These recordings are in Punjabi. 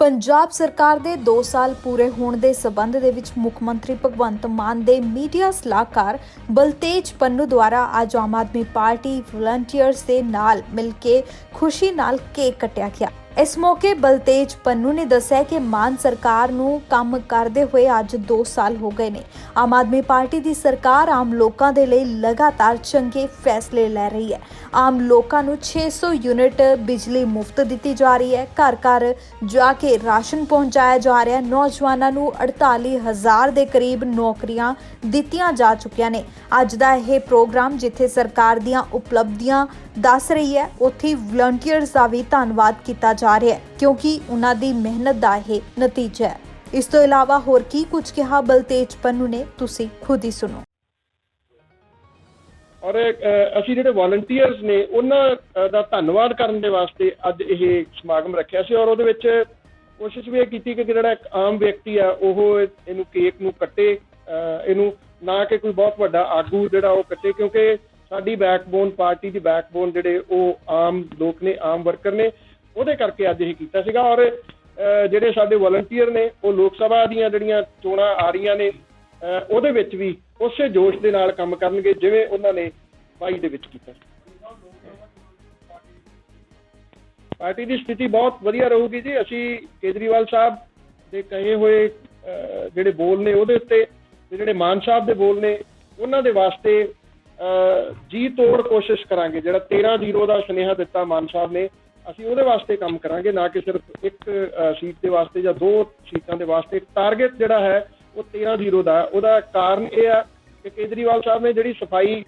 ਪੰਜਾਬ ਸਰਕਾਰ ਦੇ 2 ਸਾਲ ਪੂਰੇ ਹੋਣ ਦੇ ਸਬੰਧ ਦੇ ਵਿੱਚ ਮੁੱਖ ਮੰਤਰੀ ਭਗਵੰਤ ਮਾਨ ਦੇ ਮੀਡੀਆ ਸਲਾਹਕਾਰ ਬਲਤੇਜ ਪੰਨੂ ਦੁਆਰਾ ਅੱਜ ਆਮ ਆਦਮੀ ਪਾਰਟੀ ਵਲੰਟੀਅਰਸ ਦੇ ਨਾਲ ਮਿਲ ਕੇ ਖੁਸ਼ੀ ਨਾਲ ਕੇਕ ਕੱਟਿਆ ਗਿਆ। ਇਸ ਮੌਕੇ ਬਲਤੇਜ ਪੰਨੂ ਨੇ ਦੱਸਿਆ ਕਿ ਮਾਨ ਸਰਕਾਰ ਨੂੰ ਕੰਮ ਕਰਦੇ ਹੋਏ ਅੱਜ 2 ਸਾਲ ਹੋ ਗਏ ਨੇ। ਆਮ ਆਦਮੀ ਪਾਰਟੀ ਦੀ ਸਰਕਾਰ ਆਮ ਲੋਕਾਂ ਦੇ ਲਈ ਲਗਾਤਾਰ ਚੰਗੇ ਫੈਸਲੇ ਲੈ ਰਹੀ ਹੈ। ਆਮ ਲੋਕਾਂ ਨੂੰ 600 ਯੂਨਿਟ ਬਿਜਲੀ ਮੁਫਤ ਦਿੱਤੀ ਜਾ ਰਹੀ ਹੈ। ਘਰ ਘਰ ਜਾ ਕੇ ਰਾਸ਼ਨ ਪਹੁੰਚਾਇਆ ਜਾ ਰਿਹਾ ਹੈ। ਨੌਜਵਾਨਾਂ ਨੂੰ 48000 ਦੇ ਕਰੀਬ ਨੌਕਰੀਆਂ ਦਿੱਤੀਆਂ ਜਾ ਚੁੱਕੀਆਂ ਨੇ। ਅੱਜ ਦਾ ਇਹ ਪ੍ਰੋਗਰਾਮ ਜਿੱਥੇ ਸਰਕਾਰ ਦੀਆਂ ਉਪਲਬਧੀਆਂ ਦੱਸ ਰਹੀ ਹੈ, ਉੱਥੇ ਵਲੰਟੀਅਰਸ ਦਾ ਵੀ ਧੰਨਵਾਦ ਕੀਤਾ ਜਾ ਰਿਹਾ ਹੈ, ਕਿਉਂਕਿ ਉਹਨਾਂ ਦੀ ਮਿਹਨਤ ਦਾ ਇਹ ਨਤੀਜਾ ਹੈ। ਇਸ ਤੋਂ ਇਲਾਵਾ ਹੋਰ ਕੀ ਕੁਝ ਕਿਹਾ ਬਲਤੇਜ ਪੰਨੂ ਨੇ, ਤੁਸੀਂ ਖੁਦ ਹੀ ਸੁਣੋ। ਔਰ ਅਸੀਂ ਜਿਹੜੇ ਵਾਲੰਟੀਅਰਸ ਨੇ, ਉਹਨਾਂ ਦਾ ਧੰਨਵਾਦ ਕਰਨ ਦੇ ਵਾਸਤੇ ਅੱਜ ਇਹ ਸਮਾਗਮ ਰੱਖਿਆ ਸੀ ਔਰ ਉਹਦੇ ਵਿੱਚ ਕੋਸ਼ਿਸ਼ ਵੀ ਇਹ ਕੀਤੀ ਕਿ ਜਿਹੜਾ ਇੱਕ ਆਮ ਵਿਅਕਤੀ ਆ, ਉਹ ਇਹਨੂੰ ਕੇਕ ਨੂੰ ਕੱਟੇ ਇਹਨੂੰ ਨਾ ਕਿ ਕੋਈ ਬਹੁਤ ਵੱਡਾ ਆਗੂ ਜਿਹੜਾ ਉਹ ਕੱਟੇ, ਕਿਉਂਕਿ ਸਾਡੀ ਬੈਕਬੋਨ ਪਾਰਟੀ ਦੀ ਬੈਕਬੋਨ ਜਿਹੜੇ ਉਹ ਆਮ ਲੋਕ ਨੇ, ਆਮ ਵਰਕਰ ਨੇ ਉਹਦੇ ਕਰਕੇ ਅੱਜ ਇਹ ਕੀਤਾ ਸੀਗਾ ਔਰ ਅ, ਜਿਹੜੇ ਸਾਡੇ ਵਾਲੰਟੀਅਰ ਨੇ ਉਹ ਲੋਕ ਸਭਾ ਦੀਆਂ ਜਿਹੜੀਆਂ ਚੋਣਾਂ ਆ ਰਹੀਆਂ ਨੇ ਅ, ਉਹਦੇ ਵਿੱਚ ਵੀ ਉਸੇ ਜੋਸ਼ ਦੇ ਨਾਲ ਕੰਮ ਕਰਨਗੇ ਜਿਵੇਂ ਉਹਨਾਂ ਨੇ 22 ਦੇ ਵਿੱਚ ਕੀਤਾ ਪਾਰਟੀ ਦੀ ਸਥਿਤੀ ਬਹੁਤ ਵਧੀਆ ਰਹੂਗੀ ਜੀ। ਅਸੀਂ ਕੇਜਰੀਵਾਲ ਸਾਹਿਬ ਦੇ ਕਹੇ ਹੋਏ ਅ, ਜਿਹੜੇ ਬੋਲ ਨੇ ਉਹਦੇ ਉੱਤੇ ਤੇ ਜਿਹੜੇ ਮਾਨ ਸਾਹਿਬ ਦੇ ਬੋਲ ਨੇ ਉਹਨਾਂ ਦੇ ਵਾਸਤੇ ਅ, ਜੀ ਤੋੜ ਕੋਸ਼ਿਸ਼ ਕਰਾਂਗੇ। ਜਿਹੜਾ 13 ਜ਼ੀਰੋ ਦਾ ਸੁਨੇਹਾ ਦਿੱਤਾ ਮਾਨ ਸਾਹਿਬ ਨੇ ਅਸੀਂ ਉਹਦੇ ਵਾਸਤੇ ਕੰਮ ਕਰਾਂਗੇ, ਨਾ ਕਿ ਸਿਰਫ ਇੱਕ ਸੀਟ ਦੇ ਵਾਸਤੇ ਜਾਂ ਦੋ ਸੀਟਾਂ ਦੇ ਵਾਸਤੇ। ਟਾਰਗੇਟ ਜਿਹੜਾ ਹੈ, ਉਹ 13 ਜ਼ੀਰੋ ਦਾ ਉਹਦਾ ਕਾਰਨ ਇਹ ਆ ਕਿ ਕੇਜਰੀਵਾਲ ਸਾਹਿਬ ਨੇ ਜਿਹੜੀ ਸਫ਼ਾਈ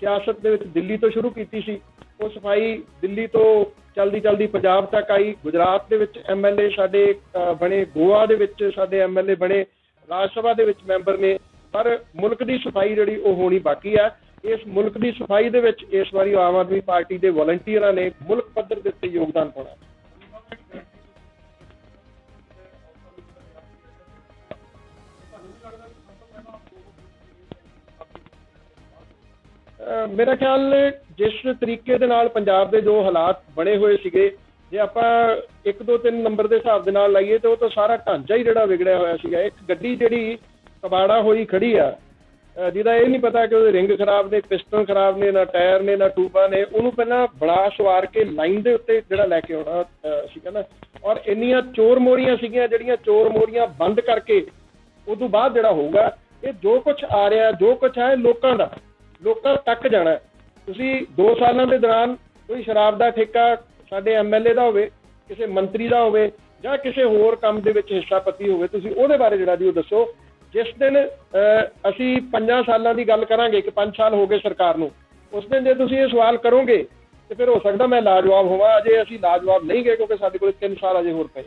ਸਿਆਸਤ ਦੇ ਵਿੱਚ ਦਿੱਲੀ ਤੋਂ ਸ਼ੁਰੂ ਕੀਤੀ ਸੀ, ਉਹ ਸਫ਼ਾਈ ਦਿੱਲੀ ਤੋਂ ਚਲਦੀ ਚਲਦੀ ਪੰਜਾਬ ਤੱਕ ਆਈ। ਗੁਜਰਾਤ ਦੇ ਵਿੱਚ ਐਮਐਲਏ ਸਾਡੇ ਬਣੇ, ਗੋਆ ਦੇ ਵਿੱਚ ਸਾਡੇ ਐਮਐਲਏ ਬਣੇ, ਰਾਜ ਸਭਾ ਦੇ ਵਿੱਚ ਮੈਂਬਰ ਨੇ। ਪਰ ਮੁਲਕ ਦੀ ਸਫ਼ਾਈ ਜਿਹੜੀ ਉਹ ਹੋਣੀ ਬਾਕੀ ਆ ਇਸ ਮੁਲਕ ਦੀ ਸਫ਼ਾਈ ਦੇ ਵਿੱਚ ਇਸ ਵਾਰੀ ਆਮ ਆਦਮੀ ਪਾਰਟੀ ਦੇ ਵਲੰਟੀਅਰਾਂ ਨੇ ਮੁਲਕ ਪੱਧਰ ਦੇ ਉੱਤੇ ਯੋਗਦਾਨ ਮੇਰਾ ਖਿਆਲ ਜਿਸ ਤਰੀਕੇ ਦੇ ਨਾਲ ਪੰਜਾਬ ਦੇ ਜੋ ਹਾਲਾਤ ਬਣੇ ਹੋਏ ਸੀਗੇ, ਜੇ ਆਪਾਂ 1 2 3 ਨੰਬਰ ਦੇ ਹਿਸਾਬ ਦੇ ਨਾਲ ਲਾਈਏ ਤੇ ਉਹ ਤਾਂ ਸਾਰਾ ਢਾਂਚਾ ਹੀ ਜਿਹੜਾ ਵਿਗੜਿਆ ਹੋਇਆ ਸੀਗਾ। ਇੱਕ ਗੱਡੀ ਜਿਹੜੀ ਕਬਾੜਾ ਹੋਈ ਖੜੀ ਆ ਜਿਹਦਾ ਇਹ ਨਹੀਂ ਪਤਾ ਕਿ ਉਹਦੇ ਰਿੰਗ ਖਰਾਬ ਨੇ, ਪਿਸਟਨ ਖਰਾਬ ਨੇ, ਨਾ ਟਾਇਰ ਨੇ, ਨਾ ਟੂਬਾਂ ਨੇ, ਉਹਨੂੰ ਪਹਿਲਾਂ ਬੜਾ ਸਵਾਰ ਕੇ ਲਾਈਨ ਦੇ ਉੱਤੇ ਜਿਹੜਾ ਲੈ ਕੇ ਆਉਣਾ, ਅਹ ਸੀਗਾ ਨਾ? ਔਰ ਇੰਨੀਆਂ ਚੋਰ ਮੋਰੀਆਂ ਸੀਗੀਆਂ ਜਿਹੜੀਆਂ ਚੋਰ ਮੋਰੀਆਂ ਬੰਦ ਕਰਕੇ ਉਦੋਂ ਬਾਅਦ ਜਿਹੜਾ ਹੋਊਗਾ, ਇਹ ਜੋ ਕੁਝ ਆ ਰਿਹਾ, ਜੋ ਕੁਝ ਹੈ ਲੋਕਾਂ ਦਾ, ਲੋਕਾਂ ਤੱਕ ਜਾਣਾ। ਤੁਸੀਂ 2 ਸਾਲਾਂ ਦੇ ਦੌਰਾਨ ਕੋਈ ਸ਼ਰਾਬ ਦਾ ਠੇਕਾ ਸਾਡੇ ਐਮਐਲਏ ਦਾ ਹੋਵੇ, ਕਿਸੇ ਮੰਤਰੀ ਦਾ ਹੋਵੇ ਜਾਂ ਕਿਸੇ ਹੋਰ ਕੰਮ ਦੇ ਵਿੱਚ ਹਿੱਸਾ ਪਤੀ ਹੋਵੇ, ਤੁਸੀਂ ਉਹਦੇ ਬਾਰੇ ਜਿਹੜਾ ਜੀ ਉਹ ਦੱਸੋ। ਜਿਸ ਦਿਨ ਅਸੀਂ 5 ਸਾਲਾਂ ਦੀ ਗੱਲ ਕਰਾਂਗੇ ਕਿ 5 ਸਾਲ ਹੋ ਗਏ ਸਰਕਾਰ ਨੂੰ, ਉਸ ਦਿਨ ਜੇ ਤੁਸੀਂ ਇਹ ਸਵਾਲ ਕਰੋਗੇ, ਤੇ ਫਿਰ ਹੋ ਸਕਦਾ ਮੈਂ ਲਾਜਵਾਬ ਹੋਵਾਂ, ਅਜੇ ਅਸੀਂ ਲਾਜਵਾਬ ਨਹੀਂ ਗਏ ਕਿਉਂਕਿ ਸਾਡੇ ਕੋਲ 3 ਸਾਲ ਅਜੇ ਹੋਰ ਪਏ।